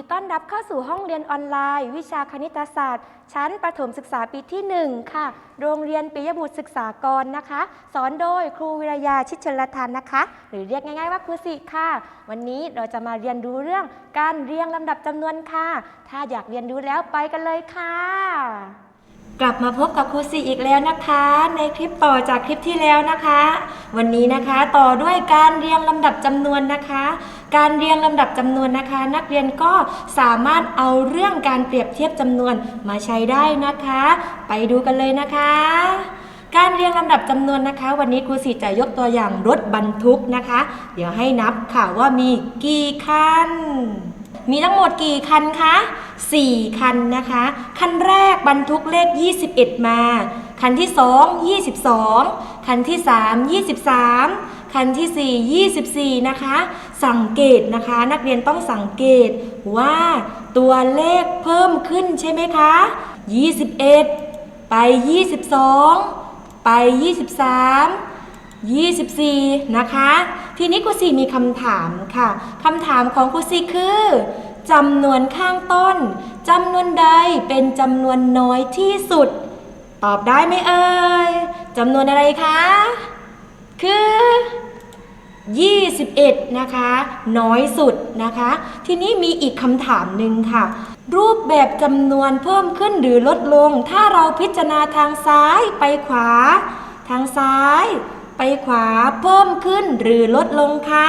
ดีต้อนรับเข้าสู่ห้องเรียนออนไลน์ วิชาคณิตศาสตร์ ชั้นประถมศึกษาปีที่ 1 ค่ะ โรงเรียนปิยบุตรศึกษากรนะคะ สอนโดยครูวิรยาชิดชลทานนะคะ หรือเรียกง่ายๆว่าครูสิค่ะ วันนี้เราจะมาเรียนรู้เรื่องการเรียงลำดับจำนวนค่ะ ถ้าอยากเรียนรู้แล้วไปกันเลยค่ะ กลับมาพบกับครูซีอีกแล้วนะคะ ในคลิปต่อจากคลิปที่แล้วนะคะ วันนี้นะคะต่อด้วยการเรียงลำดับจำนวนนะคะ การเรียงลำดับจำนวนนะคะ นักเรียนก็สามารถเอาเรื่องการเปรียบเทียบจำนวนมาใช้ได้นะคะ ไปดูกันเลยนะคะ การเรียงลำดับจำนวนนะคะ วันนี้ครูสีจะยกตัวอย่างรถบรรทุกนะคะ เดี๋ยวให้นับค่ะว่ามีกี่คัน มีทั้งหมดกี่คันคะ 4 คันนะคะ คันแรกบรรทุกเลข 21 มา คันที่ 2 22 คันที่ 3 23 คันที่ 4 24 นะคะ สังเกตนะคะ นักเรียนต้องสังเกตว่าตัวเลขเพิ่มขึ้นใช่ไหมคะ 21 ไป 22 ไป 23 24 นะคะ ทีนี้ครูสี่มีคำถามค่ะคำถามของครูสี่คือจำนวนข้างต้นจำนวนใดเป็นจำนวนน้อยที่สุด ตอบได้ไหมเอ่ยจำนวนอะไรคะ คือ 21 นะคะ น้อยสุดนะคะ ทีนี้มีอีกคำถามหนึ่งค่ะ รูปแบบจำนวนเพิ่มขึ้นหรือลดลง ถ้าเราพิจารณาทางซ้ายไปขวา ทางซ้าย ไปขวาเพิ่มขึ้นหรือลดลงคะ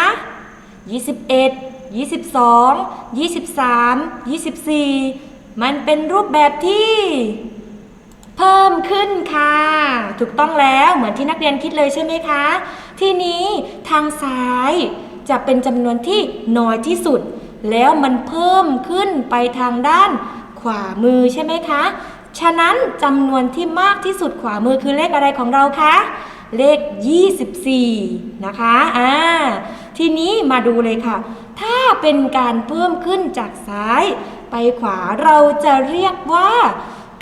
21 22 23 24 มันเป็นรูปแบบที่ เพิ่มขึ้นค่ะ ถูกต้องแล้วเหมือนที่นักเรียนคิดเลยใช่ไหมคะ ทีนี้ทางซ้ายจะเป็นจำนวนที่น้อยที่สุด แล้วมันเพิ่มขึ้นไปทางด้านขวามือใช่ไหมคะ ฉะนั้นจำนวนที่มากที่สุดขวามือคือเลขอะไรของเราคะ เลข 24 นะคะอ่าทีนี้มาดูเลยค่ะ ถ้าเป็นการเพิ่มขึ้นจากซ้ายไปขวาเราจะเรียกว่า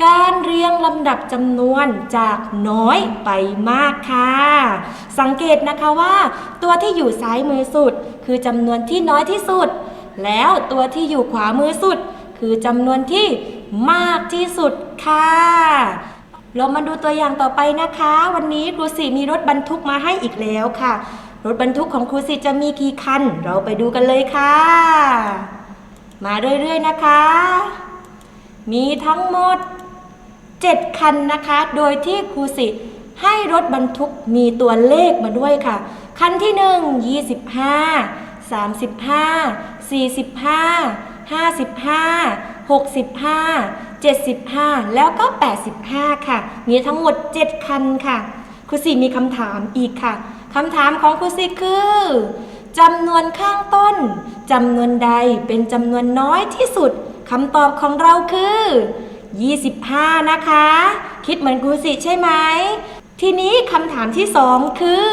การเรียงลำดับจำนวนจากน้อยไปมากค่ะ สังเกตนะคะว่า ตัวที่อยู่ซ้ายมือสุด คือจำนวนที่น้อยที่สุด แล้วตัวที่อยู่ขวามือสุด คือจำนวนที่มากที่สุดค่ะ เรามาดูตัวอย่างต่อไปนะคะ วันนี้ครูสีมีรถบรรทุกมาให้อีกแล้วค่ะ รถบรรทุกของครูสีจะมีกี่คัน เราไปดูกันเลยค่ะ มาเรื่อยๆนะคะ มีทั้งหมด 7 คันนะคะ โดยที่ครูสิให้รถบรรทุกมีตัวเลขมาด้วยค่ะ คันที่ 1 25 35 45 55 65 75 แล้วก็ 85 ค่ะ มีทั้งหมด 7 คันค่ะครูสิมีคำถามอีกค่ะคำถามของครูสิคือจำนวนข้างต้นจำนวนใดเป็นจำนวนน้อยที่สุดคำตอบของเราคือ 25 นะคะ คิดเหมือนครูสิใช่ไหมทีนี้คำถามที่ 2 คือ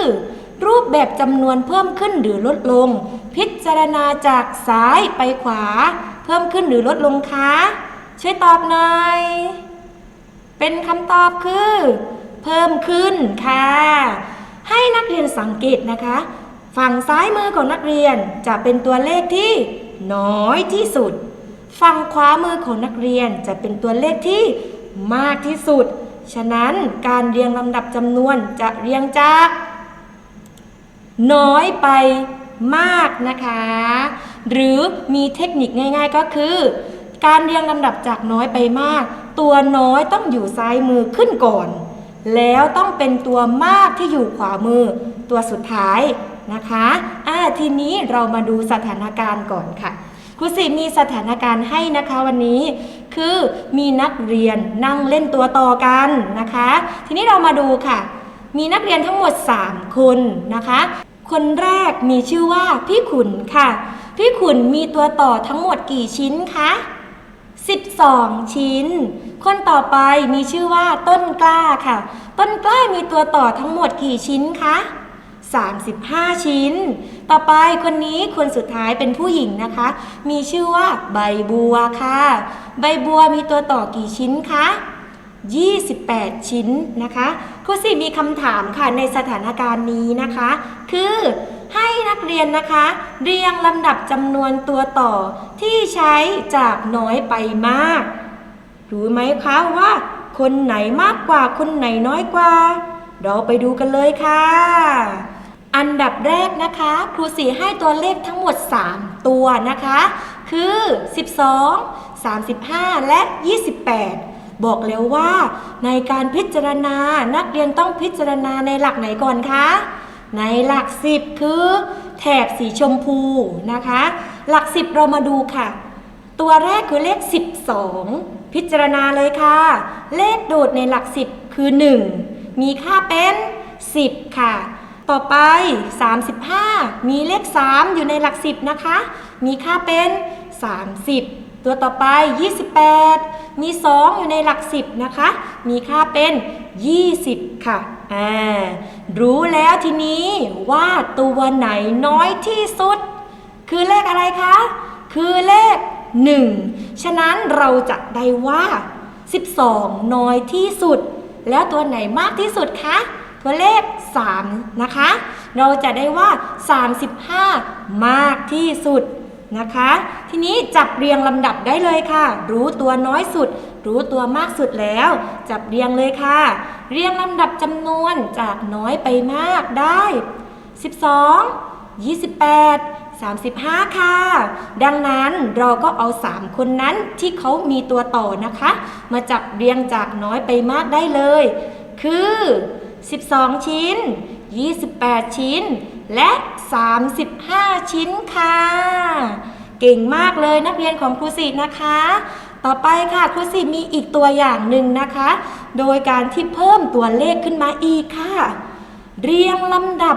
รูปแบบจำนวนเพิ่มขึ้นหรือลดลง พิจารณาจากซ้ายไปขวา เพิ่มขึ้นหรือลดลงคะ ช่วยตอบหน่อย เป็นคำตอบคือ เพิ่มขึ้นค่ะ ให้นักเรียนสังเกตนะคะ ฝั่งซ้ายมือของนักเรียนจะเป็นตัวเลขที่น้อยที่สุด ฝั่งขวามือของนักเรียนจะเป็นตัวเลขที่มากที่สุด ฉะนั้นการเรียงลำดับจำนวนจะเรียงจาก น้อยไปมากนะคะ หรือมีเทคนิคง่ายๆก็คือ การเรียงลำดับจากน้อยไปมาก ตัวน้อยต้องอยู่ซ้ายมือขึ้นก่อน แล้วต้องเป็นตัวมากที่อยู่ขวามือ ตัวสุดท้ายนะคะอ่าทีนี้เรามาดูสถานการณ์ก่อนค่ะครูสิมีสถานการณ์ให้นะคะวันนี้ คือมีนักเรียนนั่งเล่นตัวต่อกันนะคะ ทีนี้เรามาดูค่ะ มีนักเรียนทั้งหมด 3 คนนะคะ คนแรกมีชื่อว่าพี่ขุนค่ะ พี่ขุนมีตัวต่อทั้งหมดกี่ชิ้นคะ 12 ชิ้น คนต่อไปมีชื่อว่าต้นกล้าค่ะ ต้นกล้ามีตัวต่อทั้งหมดกี่ชิ้นคะ35 ชิ้น ต่อไปคนนี้คนสุดท้ายเป็นผู้หญิงนะคะ มีชื่อว่าใบบัวค่ะ ใบบัวมีตัวต่อกี่ชิ้นคะ28 ชิ้นนะคะครูสิมีคำถามค่ะในสถานการณ์นี้นะคะ คือ ให้นักเรียนนะคะ เรียงลำดับจำนวนตัวต่อที่ใช้จากน้อยไปมาก รู้ไหมคะว่า คนไหนมากกว่าคนไหนน้อยกว่า เราไปดูกันเลยค่ะ อันดับแรกนะคะ ครูสีให้ตัวเลขทั้งหมด 3 ตัวนะคะ คือ 12 35 และ 28บอกแล้วว่าในการพิจารณานักเรียนต้องพิจารณาในหลักไหนก่อนคะ ในหลัก10คือแถบสีชมพูนะคะ หลัก10เรามาดูค่ะ ตัวแรกคือเลข 12 พิจารณาเลยค่ะ เลขโดดในหลัก10คือ 1 มีค่าเป็น 10 ค่ะ ต่อไป 35 มีเลข 3 อยู่ในหลัก10นะคะ มีค่าเป็น 30 ตัวต่อไป 28 มี 2 อยู่ในหลัก 10 นะคะ มีค่าเป็น 20 ค่ะอ่ารู้แล้วทีนี้ว่าตัวไหนน้อยที่สุด คือเลขอะไรคะ คือเลข 1 ฉะนั้นเราจะได้ว่า 12 น้อยที่สุด แล้วตัวไหนมากที่สุดคะตัวเลข 3 นะคะ เราจะได้ว่า 35 มากที่สุด นะคะ ทีนี้จับเรียงลำดับได้เลยค่ะ รู้ตัวน้อยสุด รู้ตัวมากสุดแล้ว จับเรียงเลยค่ะ เรียงลำดับจำนวนจากน้อยไปมากได้ 12 28 35 ค่ะ ดังนั้นเราก็เอา 3 คนนั้นที่เขามีตัวต่อนะคะ มาจับเรียงจากน้อยไปมากได้เลย คือ 12 ชิ้น 28 ชิ้น และ 35 ชิ้นค่ะ เก่งมากเลยนักเรียนของครูสินะคะ ต่อไปค่ะครูสิมีอีกตัวอย่างหนึ่งนะคะ โดยการที่เพิ่มตัวเลขขึ้นมาอีกค่ะ เรียงลำดับ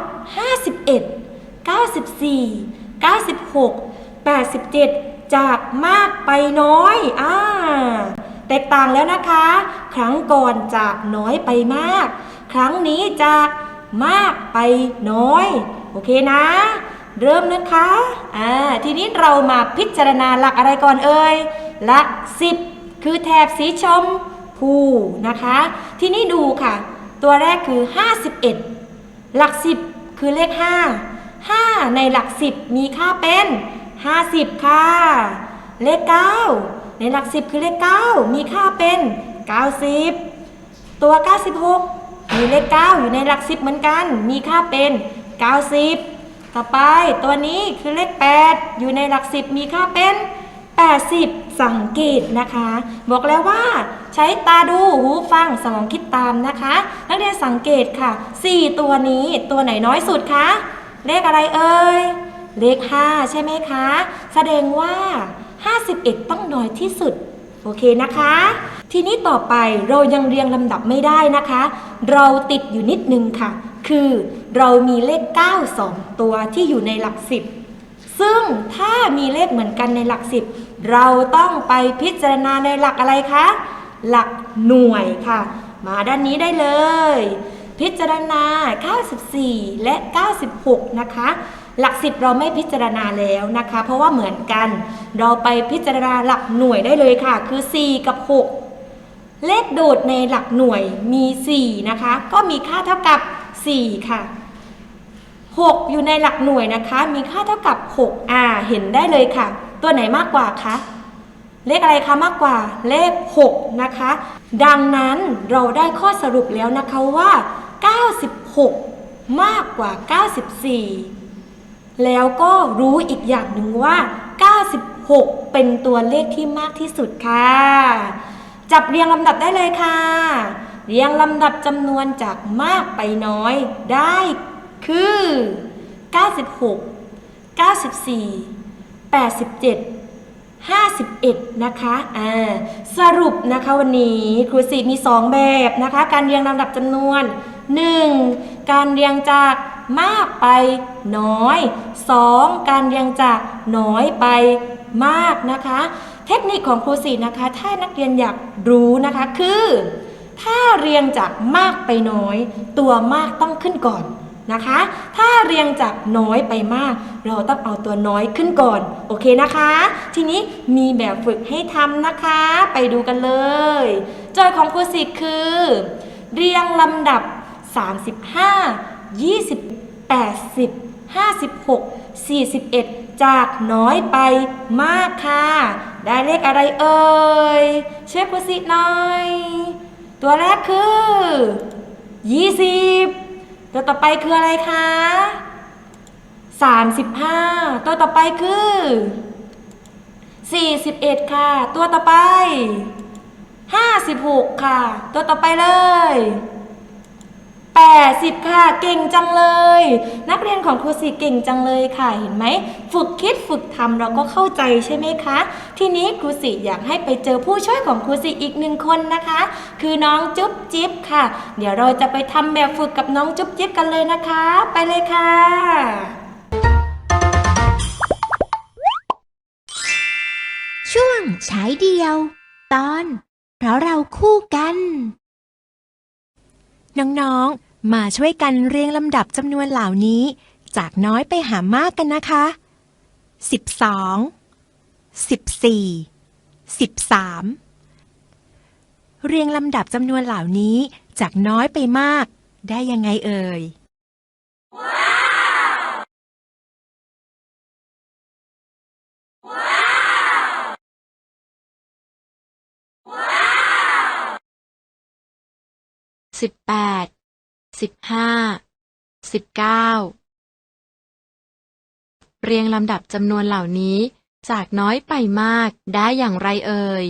51 94 96 87 จากมากไปน้อยอ่าแตกต่างแล้วนะคะ ครั้งก่อนจากน้อยไปมาก ครั้งนี้จาก มากไปน้อย โอเคนะ เริ่มนะคะอ่าทีนี้เรามาพิจารณาหลักอะไรก่อนเอ่ยหลัก10คือแถบสีชมพูนะคะ ทีนี้ดูค่ะ ตัวแรกคือ 51 หลัก 10 คือเลข 5 5 ในหลัก 10 มีค่าเป็น 50 ค่ะ เลข 9 ในหลัก 10 คือเลข 9 มีค่าเป็น 90 ตัว 96 มีเลข 9 อยู่ในหลัก10เหมือนกัน มีค่าเป็น 90 ต่อไปตัวนี้คือเลข 8 อยู่ในหลัก10มีค่าเป็น 80 สังเกตนะคะ บอกแล้วว่าใช้ตาดูหูฟังสมองคิดตามนะคะ นักเรียนสังเกตค่ะ 4 ตัวนี้ตัวไหนน้อยสุดคะ เลขอะไรเอ่ย เลข 5 ใช่ไหมคะ แสดงว่า 51 ต้องน้อยที่สุด โอเคนะคะ ทีนี้ต่อไปเรายังเรียงลำดับไม่ได้นะคะ เราติดอยู่นิดนึงค่ะ คือเรามีเลข 9 2 ตัวที่อยู่ในหลัก 10 ซึ่งถ้ามีเลขเหมือนกันในหลัก 10 เราต้องไปพิจารณาในหลักอะไรคะ หลักหน่วยค่ะ มาด้านนี้ได้เลย พิจารณา 94 และ 96 นะคะ หลัก10เราไม่พิจารณาแล้วนะคะ เพราะว่าเหมือนกัน เราไปพิจารณาหลักหน่วยได้เลยค่ะ คือ 4 กับ 6 เลขโดดในหลักหน่วยมี 4 นะคะ ก็มีค่าเท่ากับ 4 ค่ะ 6 อยู่ในหลักหน่วยนะคะ มีค่าเท่ากับ 6 อ่า เห็นได้เลยค่ะ ตัวไหนมากกว่าคะ เลขอะไรคะมากกว่า เลข 6 นะคะ ดังนั้นเราได้ข้อสรุปแล้วนะคะว่า 96 มากกว่า 94 แล้วก็รู้อีกอย่างหนึ่งว่า 96 เป็นตัวเลขที่มากที่สุดค่ะ จับเรียงลำดับได้เลยค่ะ เรียงลำดับจำนวนจากมากไปน้อยได้คือ 96 94 87 51 นะคะอ่าสรุปนะคะวันนี้ครูสีมี 2 แบบนะคะ การเรียงลำดับจำนวน 1. การเรียงจากมากไปน้อย 2. การเรียงจากน้อยไปมากนะคะ เทคนิคของครูสีนะคะ ถ้านักเรียนอยากรู้นะคะคือ ถ้าเรียงจากมากไปน้อย ตัวมากต้องขึ้นก่อนนะคะ ถ้าเรียงจากน้อยไปมาก เราต้องเอาตัวน้อยขึ้นก่อน โอเคนะคะ ทีนี้มีแบบฝึกให้ทำนะคะ ไปดูกันเลยโจทย์ของครูสิคือ เรียงลำดับ 35 20 80 56 41 จากน้อยไปมากค่ะ ได้เลขอะไรเอ่ยช่วยครูสิหน่อย ตัวแรกคือ 20 ตัวต่อไปคืออะไรคะ35 ตัวต่อไปคือ 41 ค่ะ ตัวต่อไป 56 ค่ะ ตัวต่อไปเลย 80 ค่ะ เก่งจังเลย นักเรียนของครูสิเก่งจังเลยค่ะ เห็นไหม ฝึกคิดฝึกทำเราก็เข้าใจใช่ไหมคะ ทีนี้ครูสิอยากให้ไปเจอผู้ช่วยของครูสิอีกหนึ่งคนนะคะ คือน้องจุ๊บจิ๊บค่ะ เดี๋ยวเราจะไปทำแบบฝึกกับน้องจุ๊บจิ๊บกันเลยนะคะ ไปเลยค่ะช่วงฉายเดียว ตอน เพราะเราคู่กัน น้อง ๆ มาช่วยกันเรียงลำดับจำนวนเหล่านี้ จากน้อยไปหามากกันนะคะ 12 14 13 เรียงลำดับจำนวนเหล่านี้จากน้อยไปมาก ได้ยังไงเอ่ย สิบแปด สิบห้า สิบเก้า เรียงลำดับจำนวนเหล่านี้จากน้อยไปมากได้อย่างไรเอ่ย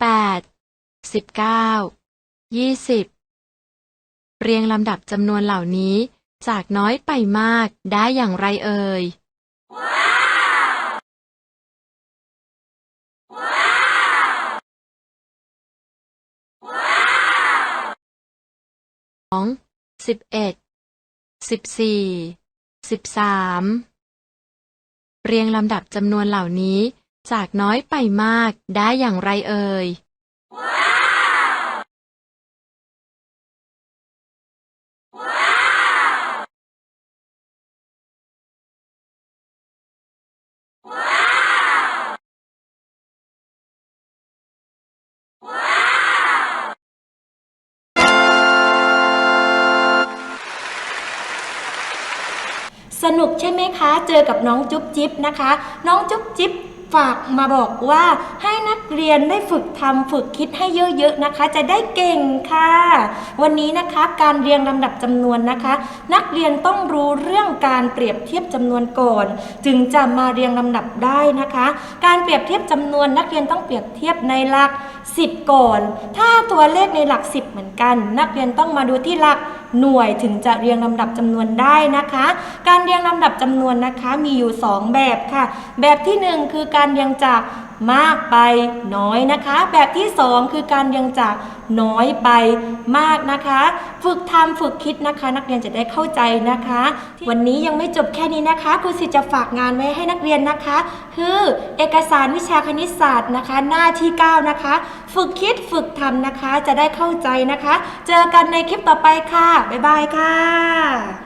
แปด สิบเก้า ยี่สิบ เรียงลำดับจำนวนเหล่านี้จากน้อยไปมากได้อย่างไรเอ่ย องสิบเอ็ดสิบสี่สิบสามเรียงลำดับจำนวนเหล่านี้จากน้อยไปมากได้อย่างไรเอ่ย สนุกใช่ไหมคะ เจอกับน้องจุ๊บจิ๊บนะคะ น้องจุ๊บจิ๊บฝากมาบอกว่าให้นักเรียนได้ฝึกทำฝึกคิดให้เยอะๆนะคะ จะได้เก่งค่ะ วันนี้นะคะการเรียงลำดับจำนวนนะคะ นักเรียนต้องรู้เรื่องการเปรียบเทียบจำนวนก่อน จึงจะมาเรียงลำดับได้นะคะ การเปรียบเทียบจำนวน นักเรียนต้องเปรียบเทียบในหลัก 10 ก่อน ถ้าตัวเลขในหลัก 10 เหมือนกัน นักเรียนต้องมาดูที่หลัก หน่วยถึงจะเรียงลำดับจำนวนได้นะคะ การเรียงลำดับจำนวนนะคะมีอยู่ 2 แบบค่ะ แบบที่ 1 คือการเรียงจาก มากไปน้อยนะคะ แบบที่ 2 คือการเรียงจากน้อยไปมากนะคะ ฝึกทำฝึกคิดนะคะ นักเรียนจะได้เข้าใจนะคะ วันนี้ยังไม่จบแค่นี้นะคะครูสิจะฝากงานไว้ให้นักเรียนนะคะ คือเอกสารวิชาคณิตศาสตร์นะคะ หน้าที่ 9 นะคะ ฝึกคิดฝึกทำนะคะจะได้เข้าใจนะคะ เจอกันในคลิปต่อไปค่ะบ๊ายบายค่ะ